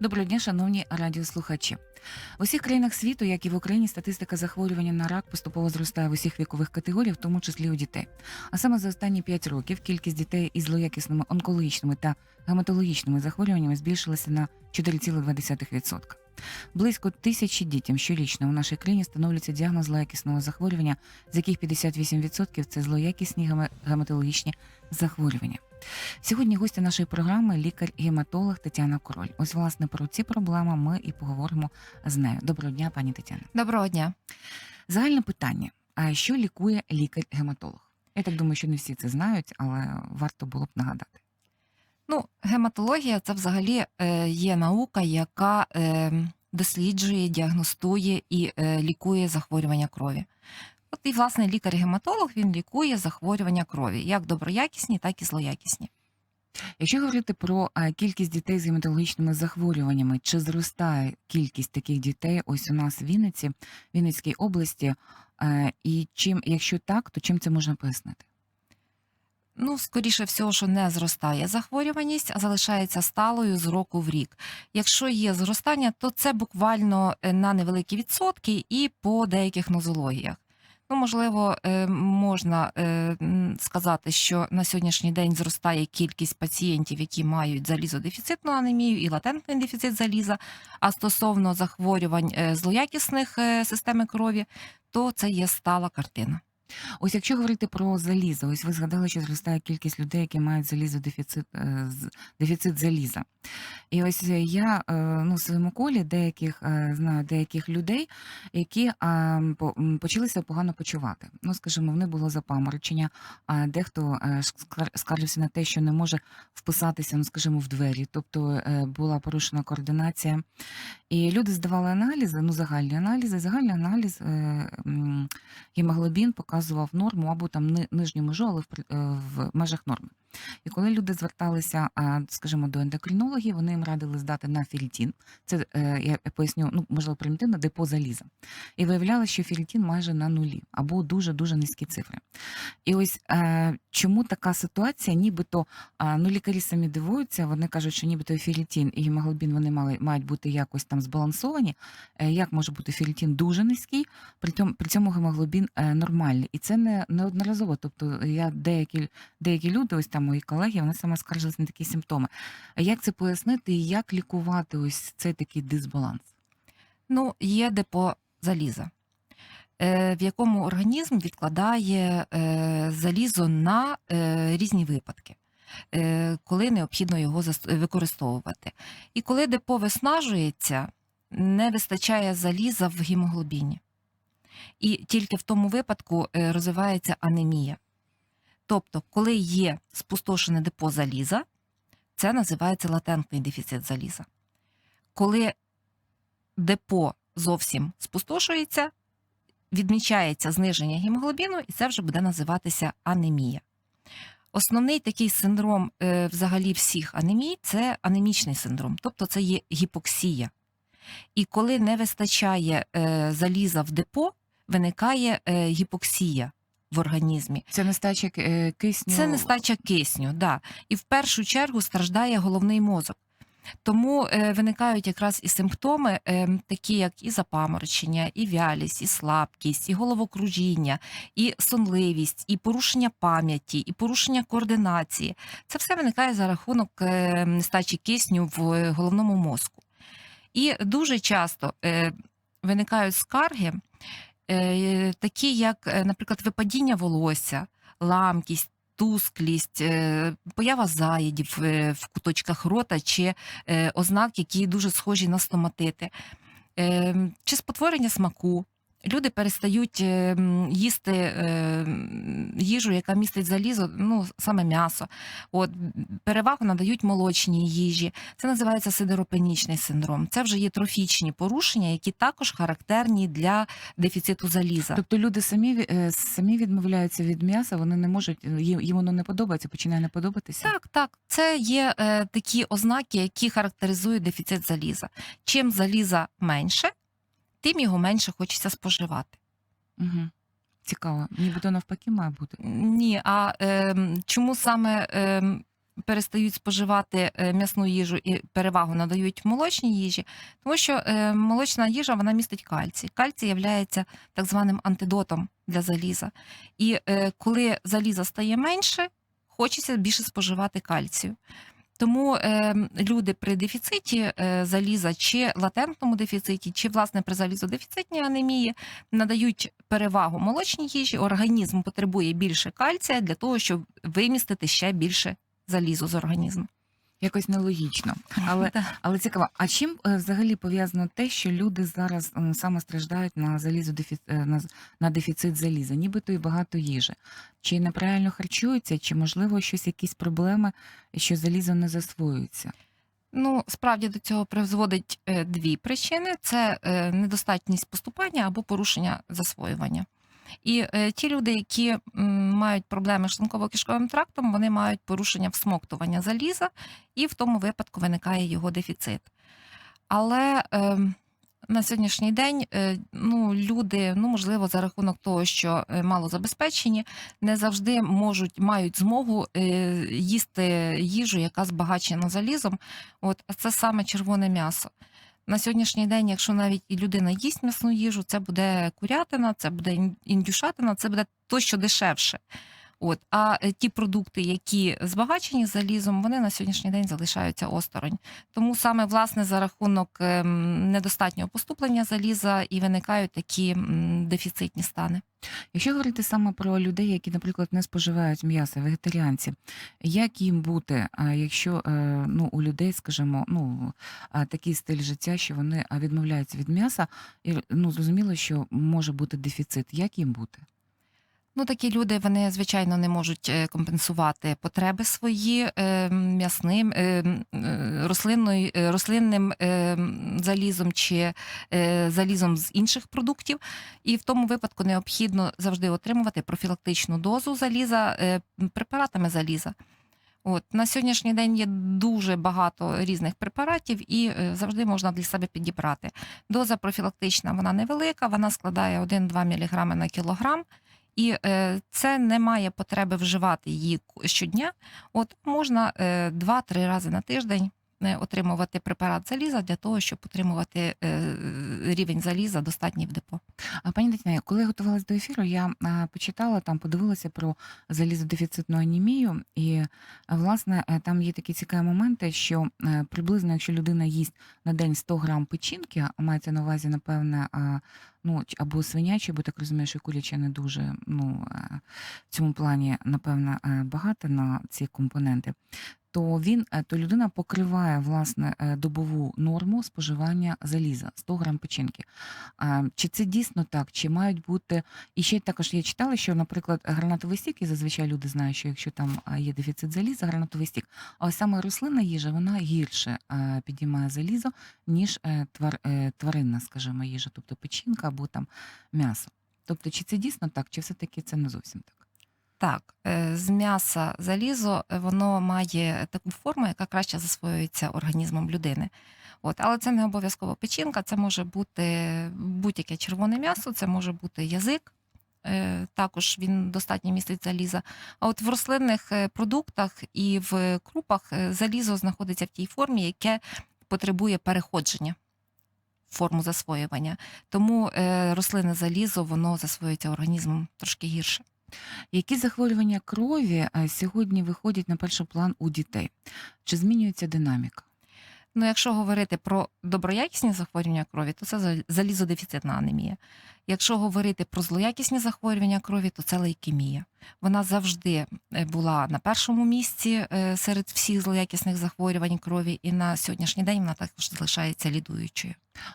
Доброго дня, шановні радіослухачі. В усіх країнах світу, як і в Україні, статистика захворювання на рак поступово зростає в усіх вікових категоріях, в тому числі у дітей. А саме за останні 5 років кількість дітей із злоякісними онкологічними та гематологічними захворюваннями збільшилася на 4,2%. Близько тисячі дітям щорічно у нашій країні становлюється діагноз злоякісного захворювання, з яких 58% – це злоякісні гематологічні захворювання. Сьогодні гостя нашої програми лікар-гематолог Тетяна Король. Ось власне про ці проблеми ми і поговоримо з нею. Доброго дня, пані Тетяна. Доброго дня. Загальне питання: а що лікує лікар-гематолог? Я так думаю, що не всі це знають, але варто було б нагадати. Ну, гематологія це взагалі е, є наука, яка е, досліджує, діагностує і е, лікує захворювання крові. От і власне лікар-гематолог він лікує захворювання крові, як доброякісні, так і злоякісні. Якщо говорити про кількість дітей з гематологічними захворюваннями, чи зростає кількість таких дітей ось у нас в Вінниці, Вінницькій області, е, і чим, якщо так, то чим це можна пояснити? Ну, скоріше всього, що не зростає захворюваність, а залишається сталою з року в рік. Якщо є зростання, то це буквально е, на невеликі відсотки і по деяких нозологіях. Ну, можливо, е, можна е, сказати, що на сьогоднішній день зростає кількість пацієнтів, які мають залізодефіцитну анемію і латентний дефіцит заліза. А стосовно захворювань е, злоякісних системи крові, то це є стала картина. Ось якщо говорити про залізо, ось ви згадали, що зростає кількість людей, які мають залізодефіцит е, з- дефіцит заліза. І ось е, я е, ну, в своєму колі деяких е, знаю деяких людей, які почалися погано почувати. Ну, скажімо, в них було запаморочення, а дехто е, скаржився на те, що не може вписатися, ну скажімо, в двері, тобто е, була порушена координація. І люди здавали аналізи, ну загальні аналізи. Загальний аналіз е, м, показував норму або там нижню межу, але е, в межах норми. І коли люди зверталися, скажімо, до ендокринологів, вони їм радили здати на ферритин. Це е, я поясню, ну можливо, примітивно, депо заліза. І виявлялося, що ферритин майже на нулі або дуже дуже низькі цифри. І ось е, чому така ситуація, нібито ну лікарі самі дивуються, вони кажуть, що нібито і і гемоглобін вони мали мають бути якось там збалансовані. Як може бути ферритин дуже низький, при цьому гемоглобін нормальний, і це не неодноразово. Тобто я деякі деякі люди, ось там мої колеги, вони саме скаржилися на такі симптоми. Як це пояснити і як лікувати ось цей такий дисбаланс? Ну, є депо заліза, е, в якому організм відкладає е, залізо на е, різні випадки, коли необхідно його використовувати. І коли депо виснажується, не вистачає заліза в гемоглобіні. І тільки в тому випадку е, розвивається анемія. Тобто, коли є спустошене депо заліза, це називається латентний дефіцит заліза. Коли депо зовсім спустошується, відмічається зниження гемоглобіну, і це вже буде називатися анемія. Основний такий синдром е, взагалі всіх анемій це анемічний синдром, тобто це є гіпоксія. І коли не вистачає е, заліза в депо, виникає е, гіпоксія в організмі. Це нестача е, кисню. Це нестача кисню, да. І в першу чергу страждає головний мозок. Тому е, виникають якраз і симптоми, е, такі як і запаморочення, і вялість, і слабкість, і головокружіння, і сонливість, і порушення пам'яті, і порушення координації. Це все виникає за рахунок е, нестачі кисню в головному мозку. І дуже часто е, виникають скарги, такі як, е, наприклад, випадіння волосся, ламкість, тусклість, е, поява заїдів е, в куточках рота чи ознаки, ознак, які дуже схожі на стоматити, Е, чи спотворення смаку. Люди перестають е, їсти е, їжу, яка містить залізо, ну саме м'ясо. От перевагу надають молочній їжі. Це називається сидеропенічний синдром. Це вже є трофічні порушення, які також характерні для дефіциту заліза. Тобто люди самі е, самі відмовляються від м'яса, вони не можуть, їм, воно не подобається, починає не подобатися. Так, так, це є такі ознаки, які характеризують дефіцит заліза. Чим заліза менше, тим його менше хочеться споживати. Угу. Цікаво. Нібито навпаки має бути. Ні, а е, чому саме е, перестають споживати е, м'ясну їжу і перевагу надають молочній їжі, тому що е, молочна їжа вона містить кальцій. Кальцій є так званим антидотом для заліза. І е, коли заліза стає менше, хочеться більше споживати кальцію. Тому е, люди при дефіциті е, заліза чи латентному дефіциті, чи власне при залізодефіцитній анемії надають перевагу молочній їжі. Організм потребує більше кальція для того, щоб вимістити ще більше залізу з організму. Якось нелогічно. Але, Да. але цікаво, а чим е, взагалі пов'язано те, що люди зараз м, саме страждають на залізодефі... е, на, з- на дефіцит заліза, нібито і багато їжі? Чи неправильно харчуються, чи можливо щось якісь проблеми, що залізо не засвоюється? Ну, справді до цього призводить е, дві причини: це е, недостатність поступання або порушення засвоювання. І е, ті люди, які м, мають проблеми з шлунково-кишковим трактом, вони мають порушення всмоктування заліза, і в тому випадку виникає його дефіцит. Але е, на сьогоднішній день е, ну, люди, ну можливо, за рахунок того, що е, мало забезпечені, не завжди можуть мають змогу е, їсти їжу, яка збагачена залізом. От а це саме червоне м'ясо. На сьогоднішній день, якщо навіть і людина їсть м'ясну їжу, це буде курятина, це буде ін- індюшатина, це буде то, що дешевше. От, а е, ті продукти, які збагачені залізом, вони на сьогоднішній день залишаються осторонь. Тому саме власне за рахунок ем, недостатнього поступлення заліза і виникають такі дефіцитні стани. Якщо говорити саме про людей, які, наприклад, не споживають м'ясо, вегетаріанці, як їм бути, якщо е, ну, у людей, скажімо, ну, такий стиль життя, що вони відмовляються від м'яса, і ну, зрозуміло, що може бути дефіцит. Як їм бути? Ну, такі люди вони звичайно не можуть е, компенсувати потреби свої е, м'ясним е, рослинною рослинним залізом чи залізом з інших продуктів. І в тому випадку необхідно завжди отримувати профілактичну дозу заліза препаратами заліза. От на сьогоднішній день є дуже багато різних препаратів, і завжди можна для себе підібрати. Доза профілактична вона невелика, вона складає 1-2 мг на кілограм. І е, це не має потреби вживати її щодня. От можна е, 2-3 рази на тиждень е, отримувати препарат заліза для того, щоб отримувати е, рівень заліза достатній в депо. Пані Тетяна, коли я готувалась до ефіру, я почитала там, подивилася про залізодефіцитну анемію, і власне е, там є такі цікаві моменти, що е, приблизно, якщо людина їсть на день 100 грам печінки, мається на увазі, напевне, ну або свинячі, бо так розумію, що куряча не дуже ну в цьому плані, напевно, багато на ці компоненти. То він е, то людина покриває власне е, добову норму споживання заліза 100 грам печінки. Чи це дійсно так? Чи мають бути і ще також я читала, що, наприклад, гранатовий стік, і зазвичай люди знають, що якщо там є дефіцит заліза, гранатовий стік, а ось саме рослинна їжа вона гірше підіймає залізо, ніж е, твар, е, тваринна, скажімо, їжа, тобто печінка або там м'ясо. Тобто, чи це дійсно так, чи все-таки це не зовсім так? Так, е, з м'яса залізо е, воно має таку форму, яка краще засвоюється організмом людини. От, але це не обов'язково печінка, це може бути будь-яке червоне м'ясо, це може бути язик. е, Також він достатньо містить заліза. А от в рослинних продуктах і в крупах залізо знаходиться в тій формі, яке потребує переходження форму засвоювання. Тому рослинне залізо воно засвоюється організмом трошки гірше. Які захворювання крові е, сьогодні виходять на перший план у дітей? Чи змінюється динаміка? Ну, якщо говорити про доброякісні захворювання крові, то це за- залізодефіцитна анемія. Якщо говорити про злоякісні захворювання крові, то це лейкемія. Вона завжди е, була на першому місці е, серед всіх злоякісних захворювань крові, і на сьогоднішній день вона також залишається лідуючою.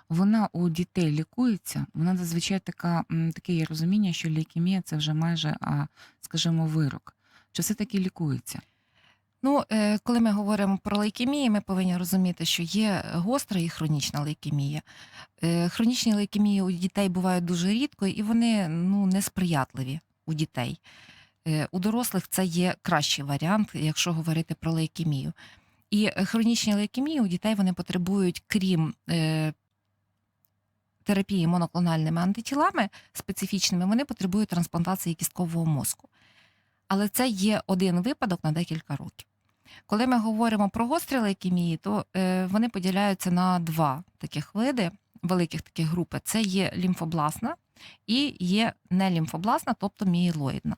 Вона у дітей лікується. Вона зазвичай така таке є розуміння, що лейкемія це вже майже, а, скажімо, вирок. Чи все таки лікується? Ну, е, коли ми говоримо про лейкемії, ми повинні розуміти, що є гостра і хронічна лейкемія. Е, Хронічні лейкемії у дітей бувають дуже рідко, і вони ну, несприятливі у дітей. Е, У дорослих це є кращий варіант, якщо говорити про лейкемію. І хронічні лейкемії у дітей вони потребують, крім терапії моноклональними антитілами специфічними, вони потребують трансплантації кісткового мозку. Але це є один випадок на декілька років. Коли ми говоримо про гострі лейкемії, то е, вони поділяються на два таких види, великих таких групи. Це є лімфобласна і є нелімфобласна, тобто мієлоїдна.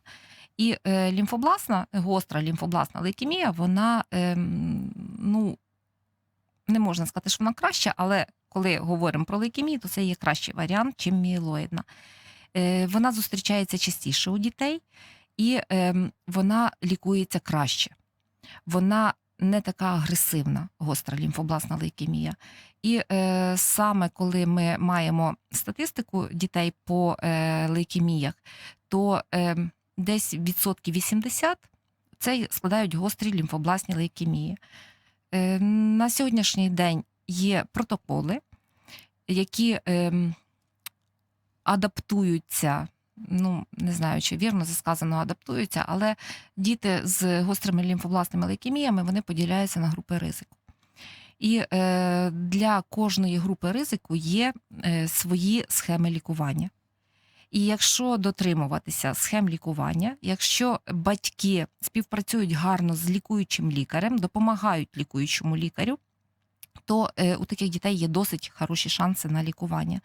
І е, лімфобласна, гостра лімфобласна лейкемія, вона ем, ну, не можна сказати, що вона краща, але коли говоримо про лейкемію, то це є кращий варіант, чим мієлоїдна. Е, вона зустрічається частіше у дітей, і ем, вона лікується краще. Вона не така агресивна, гостра лімфобласна лейкемія. І е, саме коли ми маємо статистику дітей по е, лейкеміях, то е, десь відсотків 80 це складають гострі лімфобласні лейкемії. Е, на сьогоднішній день є протоколи, які ем, адаптуються. Ну, не знаю, чи вірно це сказано, адаптуються, але діти з гострими лімфобласними лейкеміями вони поділяються на групи ризику. І е, для кожної групи ризику є е, свої схеми лікування. І якщо дотримуватися схем лікування, якщо батьки співпрацюють гарно з лікуючим лікарем, допомагають лікуючому лікарю, то е, у таких дітей є досить хороші шанси на лікування.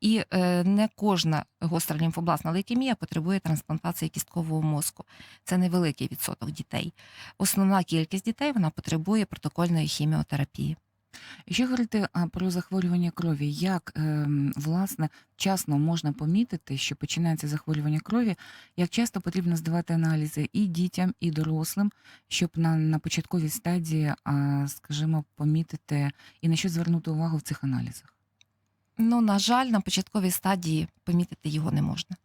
І е, не кожна гостра лімфобласна лейкемія потребує трансплантації кісткового мозку. Це невеликий відсоток дітей. Основна кількість дітей вона потребує протокольної хіміотерапії. Якщо говорити про захворювання крові, як ем, власне вчасно можна помітити, що починається захворювання крові, як часто потрібно здавати аналізи і дітям, і дорослим, щоб на, на початковій стадії, скажімо, помітити і на що звернути увагу в цих аналізах? Ну, на жаль, на початковій стадії помітити його не можна.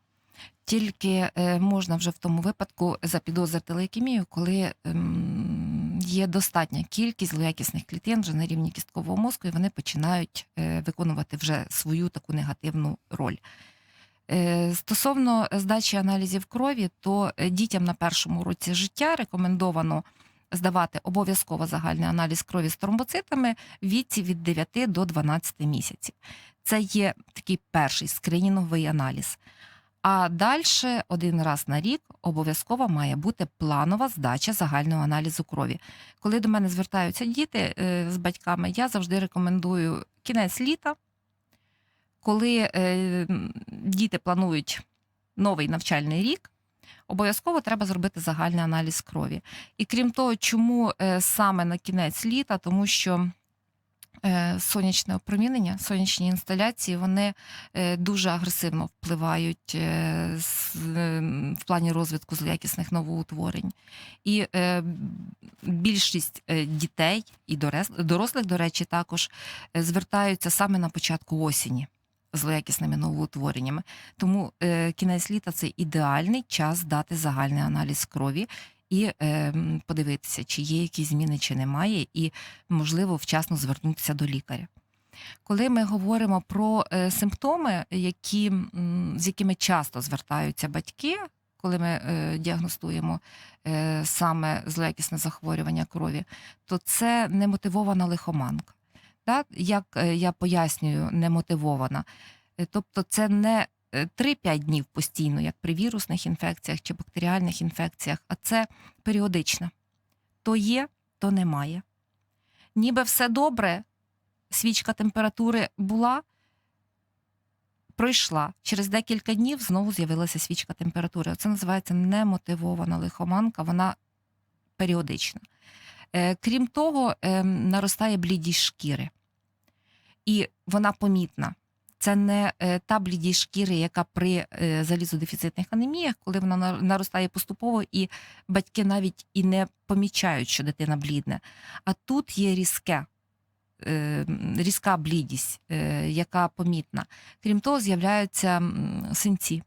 Тільки е, можна вже в тому випадку запідозрити лейкемію, коли ем, є достатня кількість злоякісних клітин вже на рівні кісткового мозку, і вони починають е, виконувати вже свою таку негативну роль. Е, Стосовно здачі аналізів крові, то е, дітям на першому році життя рекомендовано здавати обов'язково загальний аналіз крові з тромбоцитами в віці від 9 до 12 місяців. Це є такий перший скринінговий аналіз. А далі один раз на рік обов'язково має бути планова здача загального аналізу крові. Коли до мене звертаються діти е, з батьками, я завжди рекомендую кінець літа, коли е, діти планують новий навчальний рік. Обов'язково треба зробити загальний аналіз крові. І крім того, чому е, саме на кінець літа, тому що сонячне опромінення, сонячні інсталяції, вони е, дуже агресивно впливають е, е, в плані розвитку злоякісних новоутворень. І е, більшість е, дітей і дорослих, до речі, також е, звертаються саме на початку осені. Злоякісними новоутвореннями. Тому е, кінець літа це ідеальний час дати загальний аналіз крові і е, подивитися, чи є якісь зміни, чи немає, і можливо вчасно звернутися до лікаря. Коли ми говоримо про е, симптоми, які, з якими часто звертаються батьки, коли ми е, діагностуємо е, саме злоякісне захворювання крові, то це немотивована лихоманка. Так? Як е, я пояснюю, немотивована. Е, Тобто, це не 3-5 днів постійно, як при вірусних інфекціях чи бактеріальних інфекціях, а це періодично. То є, то немає. Ніби все добре, свічка температури була, пройшла. Через декілька днів знову з'явилася свічка температури. Це називається немотивована лихоманка, вона періодична. Е, Крім того, е, наростає блідість шкіри. І вона помітна. Це не е, та блідість шкіри, яка при е, залізодефіцитних анеміях, коли вона наростає поступово, і батьки навіть і не помічають, що дитина блідне. А тут є різке, е, різка блідість, яка помітна. Крім того, з'являються синці,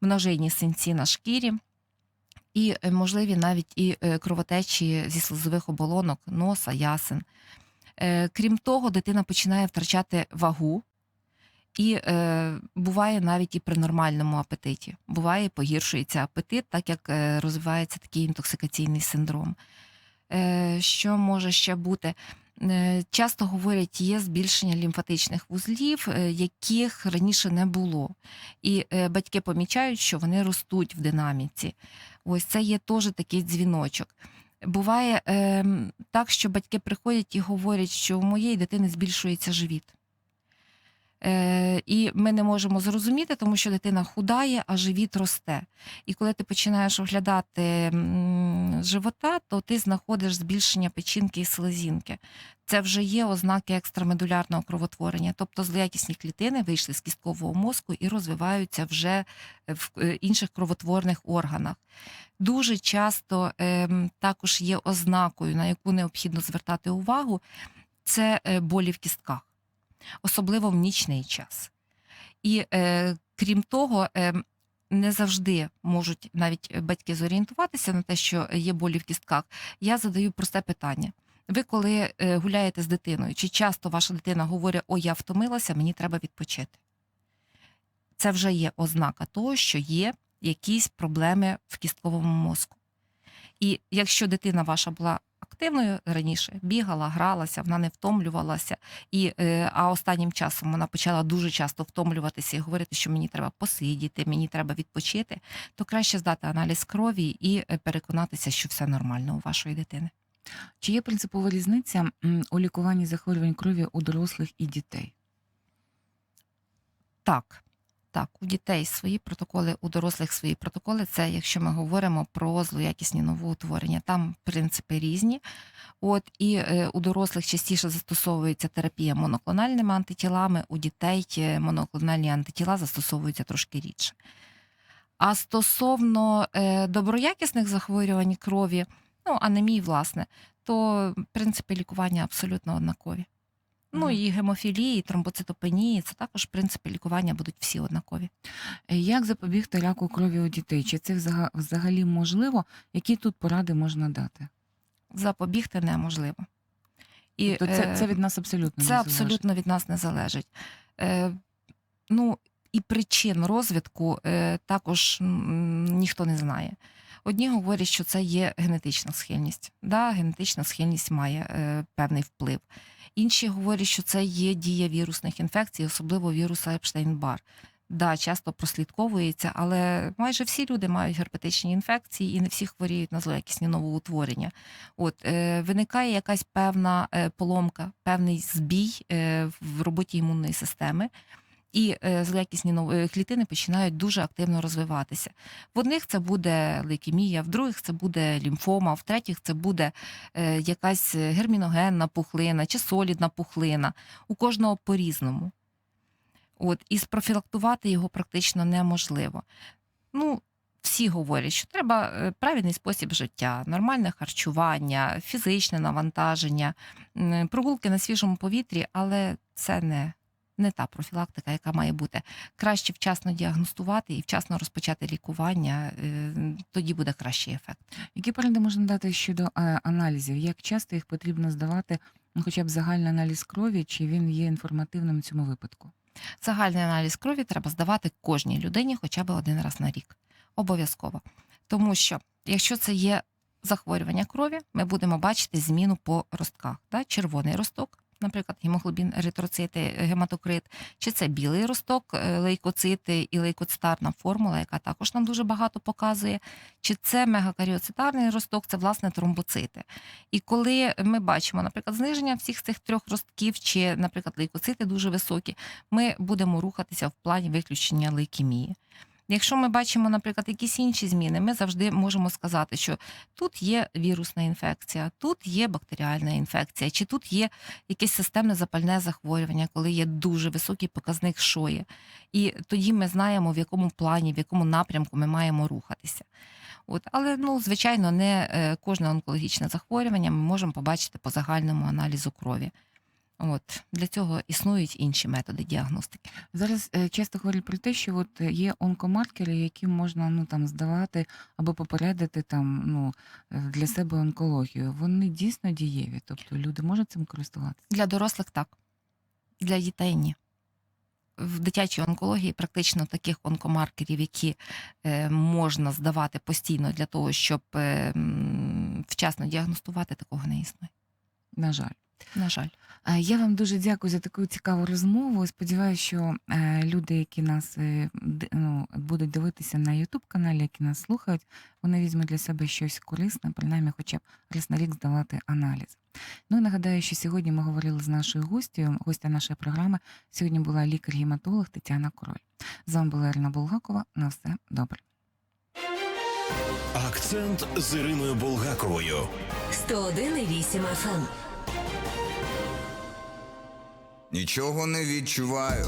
множинні синці на шкірі. І можливі навіть і кровотечі зі слизових оболонок, носа, ясен. Крім того, дитина починає втрачати вагу, і е, буває навіть і при нормальному апетиті. Буває, погіршується апетит, так як е, розвивається такий інтоксикаційний синдром. Е, що може ще бути? Е, Часто говорять, є збільшення лімфатичних вузлів, е, яких раніше не було. І е, батьки помічають, що вони ростуть в динаміці. Ось це є теж такий дзвіночок. Буває ем, так, що батьки приходять і говорять, що у моєї дитини збільшується живіт. Е, і ми не можемо зрозуміти, тому що дитина худає, а живіт росте. І коли ти починаєш оглядати живота, то ти знаходиш збільшення печінки і селезінки. Це вже є ознаки екстрамедулярного кровотворення, тобто злоякісні клітини вийшли з кісткового мозку і розвиваються вже в е, інших кровотворних органах. Дуже часто ем, також є ознакою, на яку необхідно звертати увагу, це е, болі в кістках, особливо в нічний час. І е, крім того, е, не завжди можуть навіть батьки зорієнтуватися на те, що є болі в кістках. Я задаю просте питання. Ви, коли е, гуляєте з дитиною, чи часто ваша дитина говорить, о, я втомилася, мені треба відпочити? Це вже є ознака того, що є якісь проблеми в кістковому мозку. І якщо дитина ваша була активною раніше, бігала, гралася, вона не втомлювалася, і, е, а останнім часом вона почала дуже часто втомлюватися і говорити, що мені треба посидіти, мені треба відпочити, то краще здати аналіз крові і е, переконатися, що все нормально у вашої дитини. Чи є принципова різниця у лікуванні захворювань крові у дорослих і дітей? Так. Так, у дітей свої протоколи, у дорослих свої протоколи. Це якщо ми говоримо про злоякісні новоутворення. Там принципи різні. От і е, у дорослих частіше застосовується терапія моноклональними антитілами, у дітей е, моноклональні антитіла застосовуються трошки рідше. А стосовно е, доброякісних захворювань крові, ну анемії, власне, то принципи лікування абсолютно однакові. Ну і гемофілії, і тромбоцитопенії це також принципи лікування будуть всі однакові. Е, Як запобігти раку крові у дітей? Чи це взага- взагалі можливо? Які тут поради можна дати? Запобігти неможливо. І Тобто це, е, це від нас абсолютно це не залежить. абсолютно від нас не залежить. Е, ну і причин розвитку е, також м, ніхто не знає. Одні говорять, що це є генетична схильність. Да, генетична схильність має е, певний вплив. Інші говорять, що це є дія вірусних інфекцій, особливо віруса Епштейн-Бар. Да, часто прослідковується, але майже всі люди мають герпетичні інфекції і не всі хворіють на злоякісні новоутворення. От е, виникає якась певна е, поломка, певний збій е, в роботі імунної системи. І е, злоякісні е, клітини починають дуже активно розвиватися. В одних це буде лейкемія, в других це буде лімфома, в третіх це буде е, якась герміногенна пухлина чи солідна пухлина. У кожного по-різному. От, і спрофілактувати його практично неможливо. Ну, всі говорять, що треба правильний спосіб життя, нормальне харчування, фізичне навантаження, прогулки на свіжому повітрі, але це не, не та профілактика, яка має бути. Краще вчасно діагностувати і вчасно розпочати лікування, е, тоді буде кращий ефект. Які поради можна дати щодо е, аналізів? Як часто їх потрібно здавати, ну, хоча б загальний аналіз крові, чи він є інформативним в цьому випадку? Загальний аналіз крові треба здавати кожній людині хоча б один раз на рік. Обов'язково. Тому що, якщо це є захворювання крові, ми будемо бачити зміну по ростках. Да? Червоний росток, наприклад, гемоглобін, еритроцити, гематокрит, чи це білий росток, е, лейкоцити і лейкоцитарна формула, яка також нам дуже багато показує, чи це мегакаріоцитарний росток, це власне тромбоцити. І коли ми бачимо, наприклад, зниження всіх цих трьох ростків, чи, наприклад, лейкоцити дуже високі, ми будемо рухатися в плані виключення лейкемії. Якщо ми бачимо, наприклад, якісь інші зміни, ми завжди можемо сказати, що тут є вірусна інфекція, тут є бактеріальна інфекція, чи тут є якесь системне запальне захворювання, коли є дуже високий показник шої. І тоді ми знаємо, в якому плані, в якому напрямку ми маємо рухатися. От, але ну, звичайно, не е, кожне онкологічне захворювання ми можемо побачити по загальному аналізу крові. От для цього існують інші методи діагностики. Зараз е, часто говорять про те, що от є онкомаркери, які можна ну там здавати або попередити там ну е, для себе онкологію. Вони дійсно дієві, тобто люди можуть цим користуватися. Для дорослих так, для дітей ні. В дитячій онкології практично таких онкомаркерів, які е, можна здавати постійно для того, щоб е, м, вчасно діагностувати, такого не існує. На жаль. На жаль. Е, Я вам дуже дякую за таку цікаву розмову. Сподіваюся, що е, люди, які нас е, ну, будуть дивитися на youtube каналі, які нас слухають, вони візьмуть для себе щось корисне, принаймні, хоча б раз на рік здавати аналіз. Ну і нагадаю, що сьогодні ми говорили з нашою гостю, гостя нашої програми. Сьогодні була лікар-гематолог Тетяна Король. З вами була Ірина Булгакова. На все добре. Акцент з Іриною Булгаковою. 101,8 FM. Нічого не відчуваю.